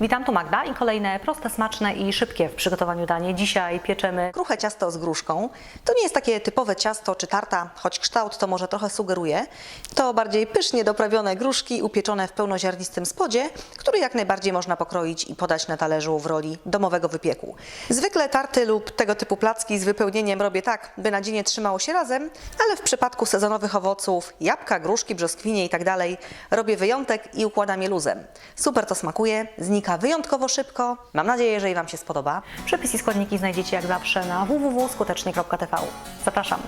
Witam, tu Magda i kolejne proste, smaczne i szybkie w przygotowaniu danie. Dzisiaj pieczemy Kruche ciasto z gruszką. To nie jest takie typowe ciasto czy tarta, choć kształt to może trochę sugeruje. To bardziej pysznie doprawione gruszki upieczone w pełnoziarnistym spodzie, który jak najbardziej można pokroić i podać na talerzu w roli domowego wypieku. Zwykle tarty lub tego typu placki z wypełnieniem robię tak, by nadzienie trzymało się razem, ale w przypadku sezonowych owoców, jabłka, gruszki, brzoskwinie i tak robię wyjątek i układam je luzem. Super to smakuje, znika wyjątkowo szybko. Mam nadzieję, że i Wam się spodoba. przepis i składniki znajdziecie jak zawsze na www.skutecznie.tv. Zapraszam.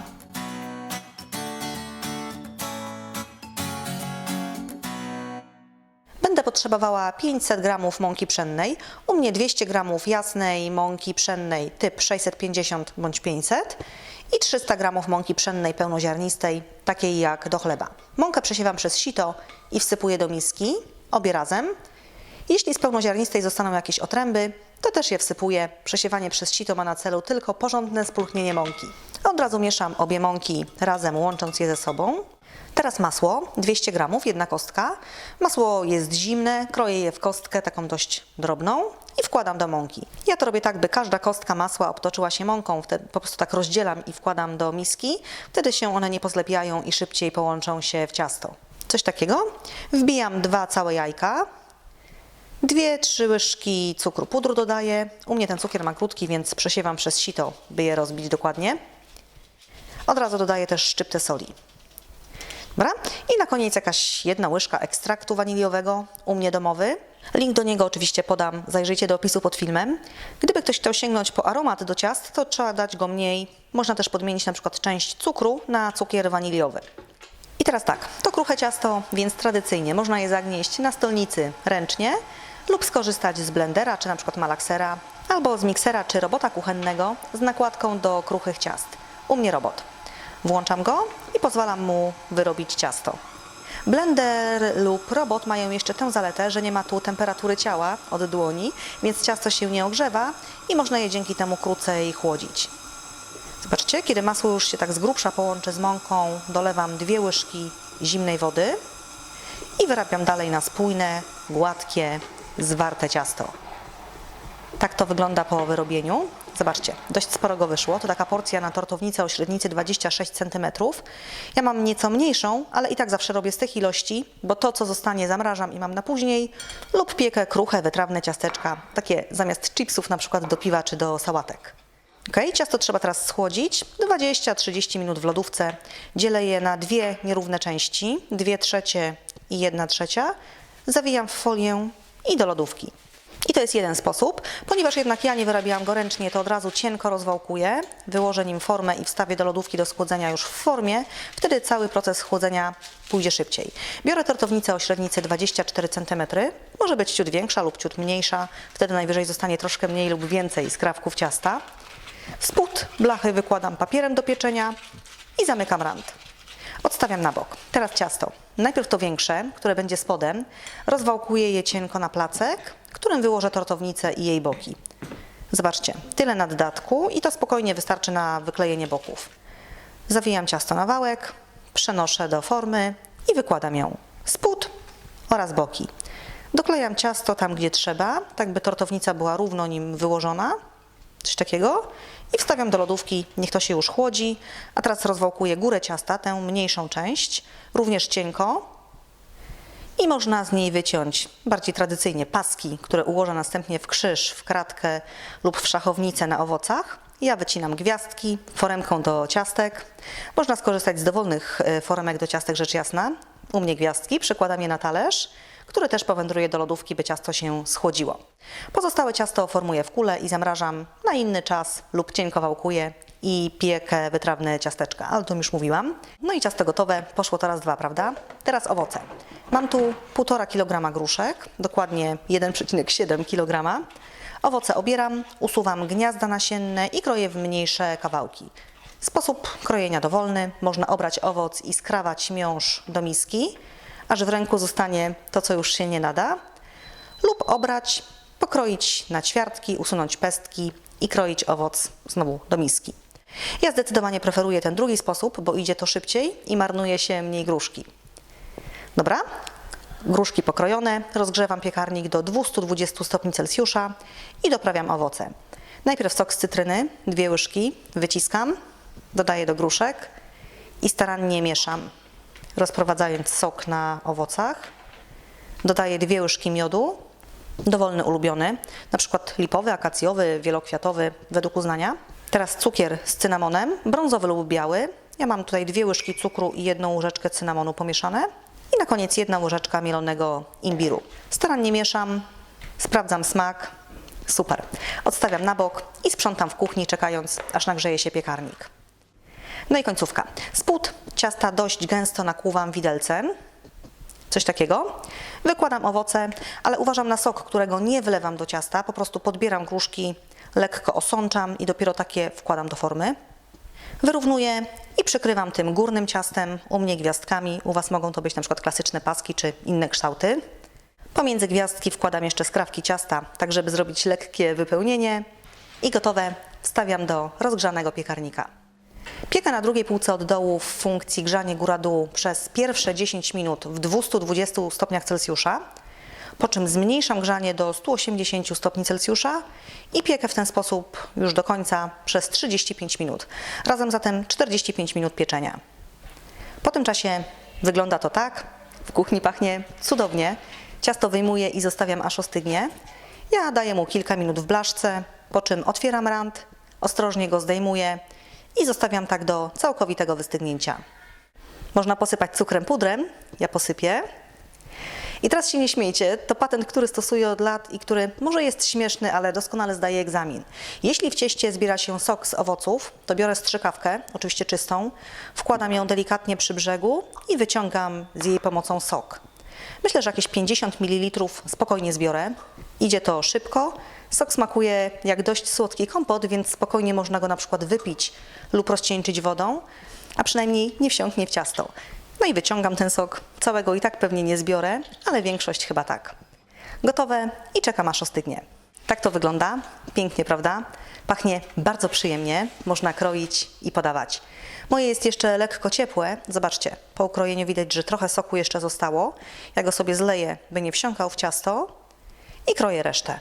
Będę potrzebowała 500 g mąki pszennej, u mnie 200 g jasnej mąki pszennej typ 650 bądź 500 i 300 g mąki pszennej pełnoziarnistej, takiej jak do chleba. Mąkę przesiewam przez sito i wsypuję do miski, obie razem. Jeśli z pełnoziarnistej zostaną jakieś otręby, to też je wsypuję. Przesiewanie przez sito ma na celu tylko porządne spulchnienie mąki. Od razu mieszam obie mąki razem, łącząc je ze sobą. Teraz masło, 200 gramów, jedna kostka. Masło jest zimne, kroję je w kostkę taką dość drobną i wkładam do mąki. Ja to robię tak, by każda kostka masła obtoczyła się mąką, wtedy po prostu tak rozdzielam i wkładam do miski. Wtedy się one nie pozlepiają i szybciej połączą się w ciasto. Coś takiego. Wbijam dwa całe jajka, Dwie, trzy łyżki cukru pudru dodaję. U mnie ten cukier ma krótki, więc przesiewam przez sito, by je rozbić dokładnie. Od razu dodaję też szczyptę soli. Dobra? I na koniec jakaś jedna łyżka ekstraktu waniliowego, u mnie domowy. Link do niego oczywiście podam, zajrzyjcie do opisu pod filmem. Gdyby ktoś chciał sięgnąć po aromat do ciast, to trzeba dać go mniej. Można też podmienić na przykład część cukru na cukier waniliowy. I teraz tak, to kruche ciasto, więc tradycyjnie można je zagnieść na stolnicy ręcznie lub skorzystać z blendera czy na przykład malaksera albo z miksera czy robota kuchennego z nakładką do kruchych ciast. U mnie robot. Włączam go i pozwalam mu wyrobić ciasto. Blender lub robot mają jeszcze tę zaletę, że nie ma tu temperatury ciała od dłoni, więc ciasto się nie ogrzewa i można je dzięki temu krócej chłodzić. Zobaczcie, kiedy masło już się tak z grubsza połączy z mąką, dolewam dwie łyżki zimnej wody i wyrabiam dalej na spójne, gładkie, zwarte ciasto. Tak to wygląda po wyrobieniu. Zobaczcie, dość sporo go wyszło. To taka porcja na tortownicę o średnicy 26 cm. Ja mam nieco mniejszą, ale i tak zawsze robię z tych ilości, bo to, co zostanie, zamrażam i mam na później, lub piekę kruche, wytrawne ciasteczka, takie zamiast chipsów na przykład do piwa czy do sałatek. Ok, ciasto trzeba teraz schłodzić 20-30 minut w lodówce. Dzielę je na dwie nierówne części, dwie trzecie i jedna trzecia. Zawijam w folię i do lodówki. I to jest jeden sposób. Ponieważ jednak ja nie wyrabiałam go ręcznie, to od razu cienko rozwałkuję, wyłożę nim formę i wstawię do lodówki do schłodzenia już w formie. Wtedy cały proces chłodzenia pójdzie szybciej. Biorę tortownicę o średnicy 24 cm. Może być ciut większa lub ciut mniejsza. Wtedy najwyżej zostanie troszkę mniej lub więcej skrawków ciasta. Spód blachy wykładam papierem do pieczenia i zamykam rant. Odstawiam na bok. Teraz ciasto. Najpierw to większe, które będzie spodem. Rozwałkuję je cienko na placek, którym wyłożę tortownicę i jej boki. Zobaczcie, tyle naddatku i to spokojnie wystarczy na wyklejenie boków. Zawijam ciasto na wałek, przenoszę do formy i wykładam ją. Spód oraz boki. Doklejam ciasto tam, gdzie trzeba, tak by tortownica była równo nim wyłożona coś takiego i wstawiam do lodówki, niech to się już chłodzi. A teraz rozwałkuję górę ciasta, tę mniejszą część, również cienko. I można z niej wyciąć bardziej tradycyjnie paski, które ułożę następnie w krzyż, w kratkę lub w szachownicę na owocach. Ja wycinam gwiazdki foremką do ciastek. Można skorzystać z dowolnych e, foremek do ciastek, rzecz jasna. U mnie gwiazdki, przykładam je na talerz, który też powędruje do lodówki, by ciasto się schłodziło. Pozostałe ciasto formuję w kulę i zamrażam na inny czas lub cienko wałkuję i piekę wytrawne ciasteczka, ale to już mówiłam. No i ciasto gotowe, poszło teraz dwa, prawda? Teraz owoce. Mam tu 1,5 kg gruszek, dokładnie 1,7 kg. Owoce obieram, usuwam gniazda nasienne i kroję w mniejsze kawałki. Sposób krojenia dowolny. Można obrać owoc i skrawać miąższ do miski, aż w ręku zostanie to, co już się nie nada. Lub obrać, pokroić na ćwiartki, usunąć pestki i kroić owoc znowu do miski. Ja zdecydowanie preferuję ten drugi sposób, bo idzie to szybciej i marnuje się mniej gruszki. Dobra? gruszki pokrojone, rozgrzewam piekarnik do 220 stopni Celsjusza i doprawiam owoce. Najpierw sok z cytryny, dwie łyżki, wyciskam, dodaję do gruszek i starannie mieszam, rozprowadzając sok na owocach. Dodaję dwie łyżki miodu, dowolny ulubiony, na przykład lipowy, akacjowy, wielokwiatowy, według uznania. Teraz cukier z cynamonem, brązowy lub biały. Ja mam tutaj dwie łyżki cukru i jedną łyżeczkę cynamonu pomieszane. I na koniec jedna łyżeczka mielonego imbiru. Starannie mieszam, sprawdzam smak. Super. Odstawiam na bok i sprzątam w kuchni, czekając, aż nagrzeje się piekarnik. No i końcówka. Spód ciasta dość gęsto nakłuwam widelcem. Coś takiego. Wykładam owoce, ale uważam na sok, którego nie wlewam do ciasta. Po prostu podbieram gruszki, lekko osączam i dopiero takie wkładam do formy. Wyrównuję i przykrywam tym górnym ciastem, u mnie gwiazdkami. U Was mogą to być na przykład klasyczne paski czy inne kształty. Pomiędzy gwiazdki wkładam jeszcze skrawki ciasta, tak żeby zrobić lekkie wypełnienie. I gotowe wstawiam do rozgrzanego piekarnika. Piekę na drugiej półce od dołu w funkcji grzanie góra-dół przez pierwsze 10 minut w 220 stopniach Celsjusza, po czym zmniejszam grzanie do 180 stopni Celsjusza i piekę w ten sposób już do końca przez 35 minut. Razem zatem 45 minut pieczenia. Po tym czasie wygląda to tak. W kuchni pachnie cudownie. Ciasto wyjmuję i zostawiam aż ostygnie. Ja daję mu kilka minut w blaszce, po czym otwieram rant, ostrożnie go zdejmuję i zostawiam tak do całkowitego wystygnięcia. Można posypać cukrem pudrem, ja posypię. I teraz się nie śmiejcie, to patent, który stosuję od lat i który może jest śmieszny, ale doskonale zdaje egzamin. Jeśli w cieście zbiera się sok z owoców, to biorę strzykawkę, oczywiście czystą, wkładam ją delikatnie przy brzegu i wyciągam z jej pomocą sok. Myślę, że jakieś 50 ml spokojnie zbiorę. Idzie to szybko. Sok smakuje jak dość słodki kompot, więc spokojnie można go na przykład wypić lub rozcieńczyć wodą, a przynajmniej nie wsiąknie w ciasto. No i wyciągam ten sok. Całego i tak pewnie nie zbiorę, ale większość chyba tak. Gotowe i czekam aż ostygnie. Tak to wygląda. Pięknie, prawda? Pachnie bardzo przyjemnie. Można kroić i podawać. Moje jest jeszcze lekko ciepłe. Zobaczcie, po ukrojeniu widać, że trochę soku jeszcze zostało. Ja go sobie zleję, by nie wsiąkał w ciasto i kroję resztę.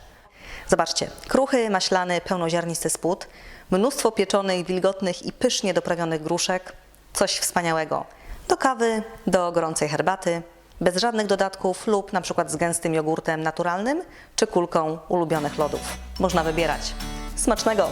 Zobaczcie, kruchy, maślany, pełnoziarnisty spód, mnóstwo pieczonych, wilgotnych i pysznie doprawionych gruszek. Coś wspaniałego. Do kawy, do gorącej herbaty, bez żadnych dodatków lub na przykład z gęstym jogurtem naturalnym czy kulką ulubionych lodów. Można wybierać. Smacznego!